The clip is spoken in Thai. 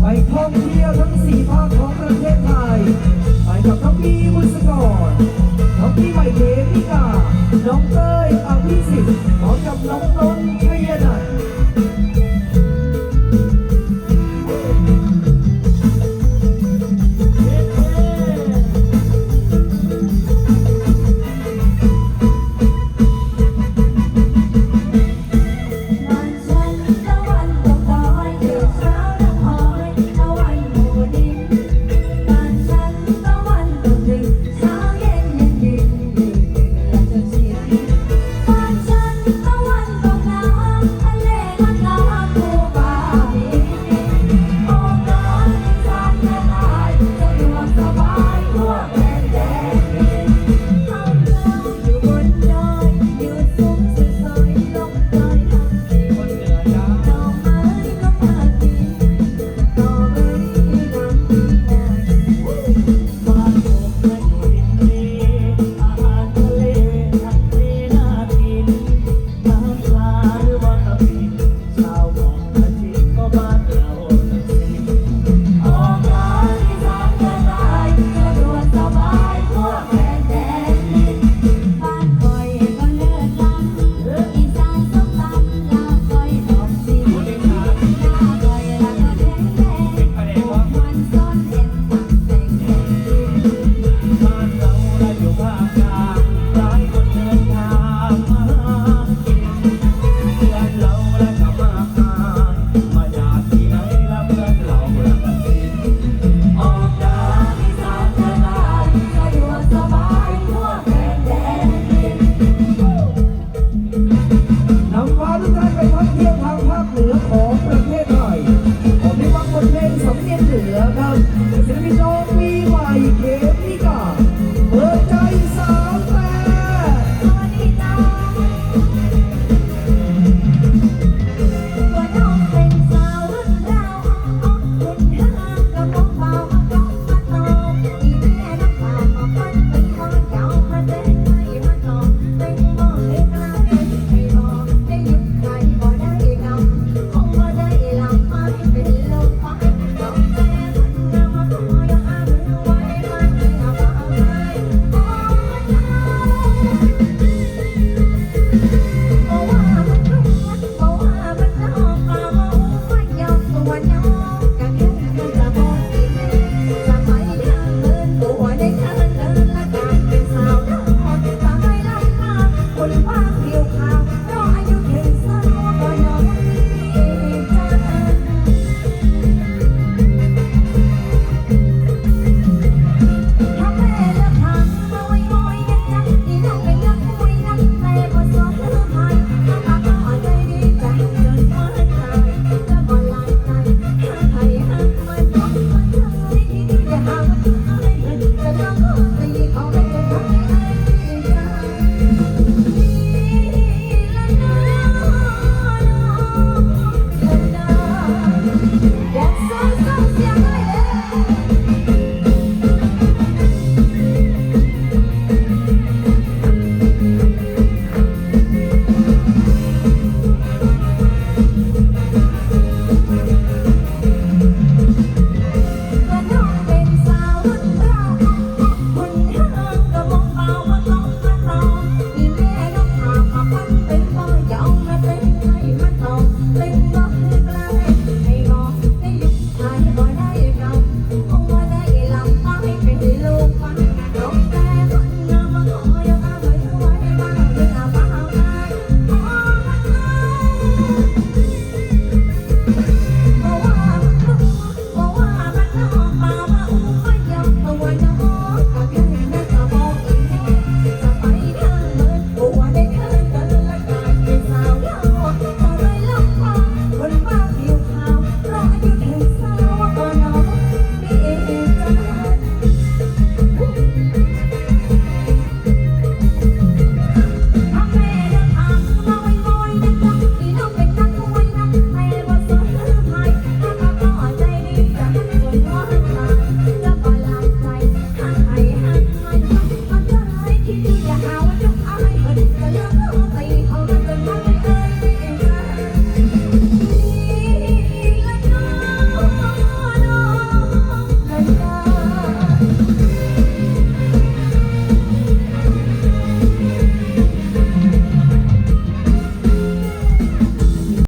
ไปท่องเที่ยวทั้งสี่ภาคของประเทศไทย ไปกับน้องบีบุษกรน้องพี่ใหม่เดมิกา น้องเต้ยอภิสิทธิ์พร้อมกับน้องต้น